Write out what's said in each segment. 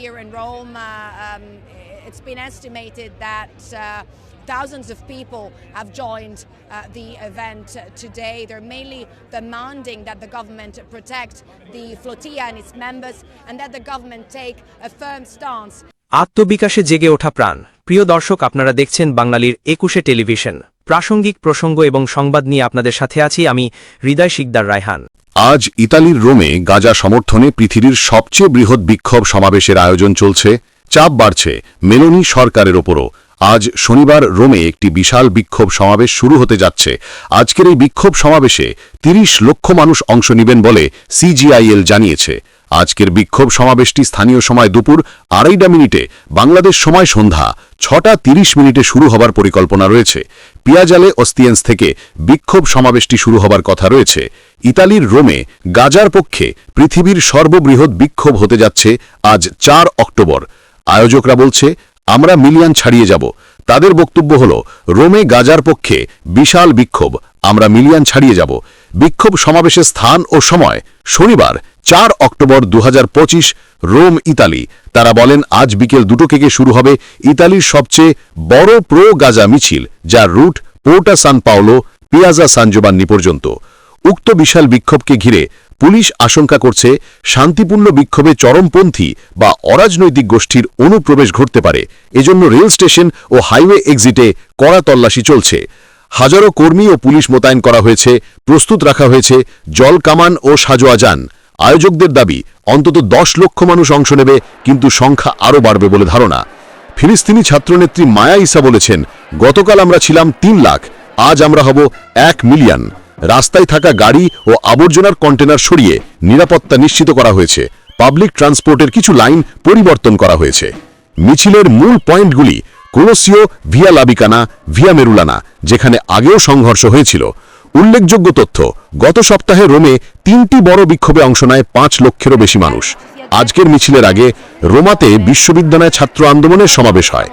here in Rome. Uh, um, it's been estimated that uh, thousands of people have joined uh, the event today. They're mainly demanding that the government protect the flotilla and its members and that the government take a firm stance আত্মবিকাশে জেগে ওঠা প্রাণ প্রিয় দর্শক আপনারা দেখছেন বাঙালির একুশে television প্রাসঙ্গিক প্রসঙ্গ এবং সংবাদ নিয়ে আপনাদের সাথে আছি আমি হৃদয় শিকদার রায়হান। আজ ইতালির রোমে গাজা সমর্থনে পৃথিবীর সবচেয়ে বৃহৎ বিক্ষোভ সমাবেশের আয়োজন চলছে। চাপ বাড়ছে মেলোনি সরকারের ওপরও। আজ শনিবার রোমে একটি বিশাল বিক্ষোভ সমাবেশ শুরু হতে যাচ্ছে। আজকের এই বিক্ষোভ সমাবেশে ৩০ লক্ষ মানুষ অংশ নেবেন বলে সিজিআইএল জানিয়েছে। আজকের বিক্ষোভ সমাবেশটি স্থানীয় সময় দুপুর আড়াইটা মিনিটে। বাংলাদেশ সময় সন্ধ্যা ছটা তিরিশ মিনিটে শুরু হবার পরিকল্পনা রয়েছে। পিয়াজালে অস্তিয়েন্স থেকে বিক্ষোভ সমাবেশটি শুরু হবার কথা রয়েছে। ইতালির রোমে গাজার পক্ষে পৃথিবীর সর্ববৃহৎ বিক্ষোভ হতে যাচ্ছে আজ চার অক্টোবর। আয়োজকরা বলছে, আমরা মিলিয়ন ছাড়িয়ে যাব। তাদের বক্তব্য হল, রোমে গাজার পক্ষে বিশাল বিক্ষোভ, আমরা মিলিয়ন ছাড়িয়ে যাব। বিক্ষোভ সমাবেশের স্থান ও সময় শনিবার চার অক্টোবর দু হাজার পঁচিশ রোম, ইতালি। তারা বলেন, আজ বিকেল দুটো থেকে শুরু হবে ইতালির সবচেয়ে বড় প্রো গাজা মিছিল, যার route Porta San Paolo, Piazza San Giovanni পর্যন্ত। উক্ত বিশাল বিক্ষোভকে ঘিরে পুলিশ আশঙ্কা করছে, শান্তিপূর্ণ বিক্ষোভে চরমপন্থী বা অরাজনৈতিক গোষ্ঠীর অনুপ্রবেশ ঘটতে পারে। এজন্য রেল স্টেশন ও হাইওয়ে এক্সিটে কড়া তল্লাশি চলছে। হাজারো কর্মী ও পুলিশ মোতায়েন করা হয়েছে, প্রস্তুত রাখা হয়েছে জল কামান ও সাজোয়া যান আয়োজকদের দাবি, অন্তত দশ লক্ষ মানুষ অংশ নেবে, কিন্তু সংখ্যা আরও বাড়বে বলে ধারণা। ফিলিস্তিনি ছাত্রনেত্রী মায়া ইসা বলেছেন, গতকাল আমরা ছিলাম তিন লাখ, আজ আমরা হব এক মিলিয়ন। রাস্তায় থাকা গাড়ি ও আবর্জনার কন্টেনার সরিয়ে নিরাপত্তা নিশ্চিত করা হয়েছে। পাবলিক ট্রান্সপোর্টের কিছু লাইন পরিবর্তন করা হয়েছে। মিছিলের মূল পয়েন্টগুলি কোনোসিও ভিয়া লাবিকানা, ভিয়া মেরুলানা, যেখানে আগেও সংঘর্ষ হয়েছিল। উল্লেখযোগ্য তথ্য, গত সপ্তাহে রোমে তিনটি বড় বিক্ষোভে অংশ নেয় পাঁচ লক্ষেরও বেশি মানুষ। আজকের মিছিলের আগে রোমাতে বিশ্ববিদ্যালয় ছাত্র আন্দোলনের সমাবেশ হয়।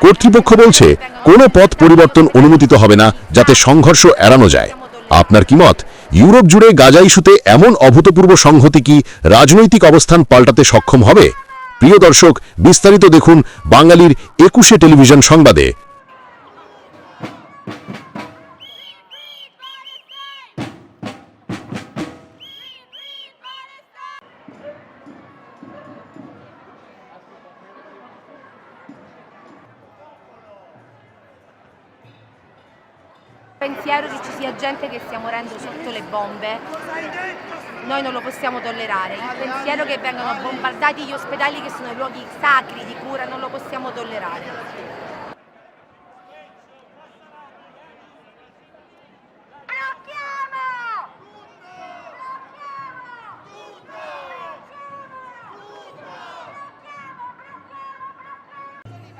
কর্তৃপক্ষ বলছে, কোনো পথ পরিবর্তন অনুমোদিত হবে না, যাতে সংঘর্ষ এড়ানো যায়। আপনার কি মত? ইউরোপ জুড়ে গাজা ইস্যুতে এমন অভূতপূর্ব সংহতি কি রাজনৈতিক অবস্থান পাল্টাতে সক্ষম হবে? প্রিয় দর্শক, বিস্তারিত দেখুন বাঙালির একুশে টেলিভিশন সংবাদে। Pensiero che ci sia gente che stia morendo sotto le bombe, noi non lo possiamo tollerare. Il pensiero che vengano bombardati gli ospedali che sono i luoghi sacri di cura, non lo possiamo tollerare.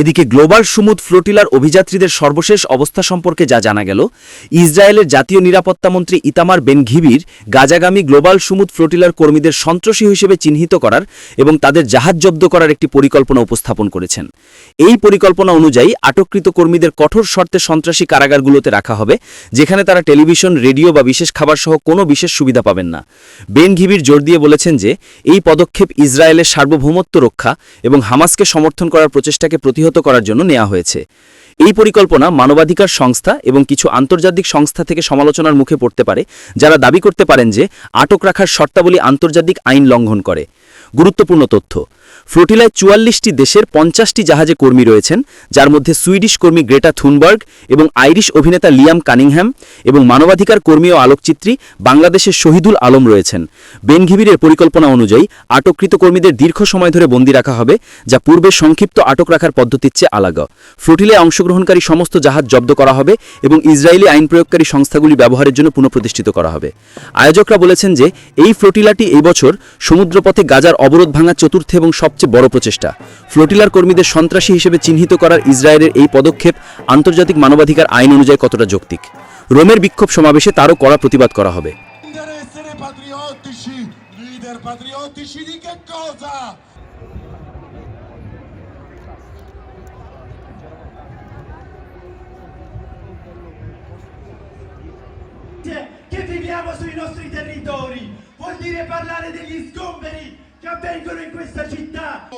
এদিকে global Sumud ফ্লোটিলার অভিযাত্রীদের সর্বশেষ অবস্থা সম্পর্কে যা জানা গেল, ইসরায়েলের জাতীয় নিরাপত্তামন্ত্রী ইতামার বেন ঘিবির গাজাগামী গ্লোবাল সুমুদ ফ্লোটিলার কর্মীদের সন্ত্রাসী হিসেবে চিহ্নিত করার এবং তাদের জাহাজ জব্দ করার একটি পরিকল্পনা উপস্থাপন করেছেন। এই পরিকল্পনা অনুযায়ী আটককৃত কর্মীদের কঠোর শর্তে সন্ত্রাসী কারাগারগুলোতে রাখা হবে, যেখানে তারা টেলিভিশন, রেডিও বা বিশেষ খাবার সহ কোনো বিশেষ সুবিধা পাবেন না। বেন ঘিবির জোর দিয়ে বলেছেন যে, এই পদক্ষেপ ইসরায়েলের সার্বভৌমত্ব রক্ষা এবং হামাসকে সমর্থন করার প্রচেষ্টাকে প্রতিহত করার জন্য নেওয়া হয়েছে। এই পরিকল্পনা মানবাধিকার সংস্থা এবং কিছু আন্তর্জাতিক সংস্থা থেকে সমালোচনার মুখে পড়তে পারে, যারা দাবি করতে পারেন যে আটক রাখার শর্তাবলী আন্তর্জাতিক আইন লঙ্ঘন করে। গুরুত্বপূর্ণ তথ্য। ফ্লোটিলায় চুয়াল্লিশটি দেশের পঞ্চাশটি জাহাজে কর্মী রয়েছেন, যার মধ্যে সুইডিশ কর্মী গ্রেটা থুনবার্গ এবং আইরিশ অভিনেতা লিয়াম কানিংহ্যাম এবং মানবাধিকার কর্মী ও আলোকচিত্রী বাংলাদেশের শহীদুল আলম রয়েছেন। বেনঘিবিরের পরিকল্পনা অনুযায়ী আটককৃত কর্মীদের দীর্ঘ সময় ধরে বন্দী রাখা হবে, যা পূর্বে সংক্ষিপ্ত আটক রাখার পদ্ধতির চেয়ে আলাদা ফ্লোটিলায় অংশগ্রহণকারী সমস্ত জাহাজ জব্দ করা হবে এবং ইসরায়েলি আইন প্রয়োগকারী সংস্থাগুলি ব্যবহারের জন্য পুনঃপ্রতিষ্ঠিত করা হবে। আয়োজকরা বলেছেন যে, এই ফ্লোটিলাটি এই বছর সমুদ্রপথে গাজার অবরোধ ভাঙা চতুর্থ এবং সবচেয়ে বড় প্রচেষ্টা। ফ্লোটিলার কর্মীদের সন্ত্রাসী হিসেবে চিহ্নিত করার ইসরায়েলের এই পদক্ষেপ আন্তর্জাতিক মানবাধিকার আইন অনুযায়ী কতটা যৌক্তিক? রোমের বিক্ষোভ সমাবেশে তারও কড়া প্রতিবাদ করা হবে। Che viviamo sui nostri territori, vuol dire parlare degli sgomberi. Che avvengono in questa città.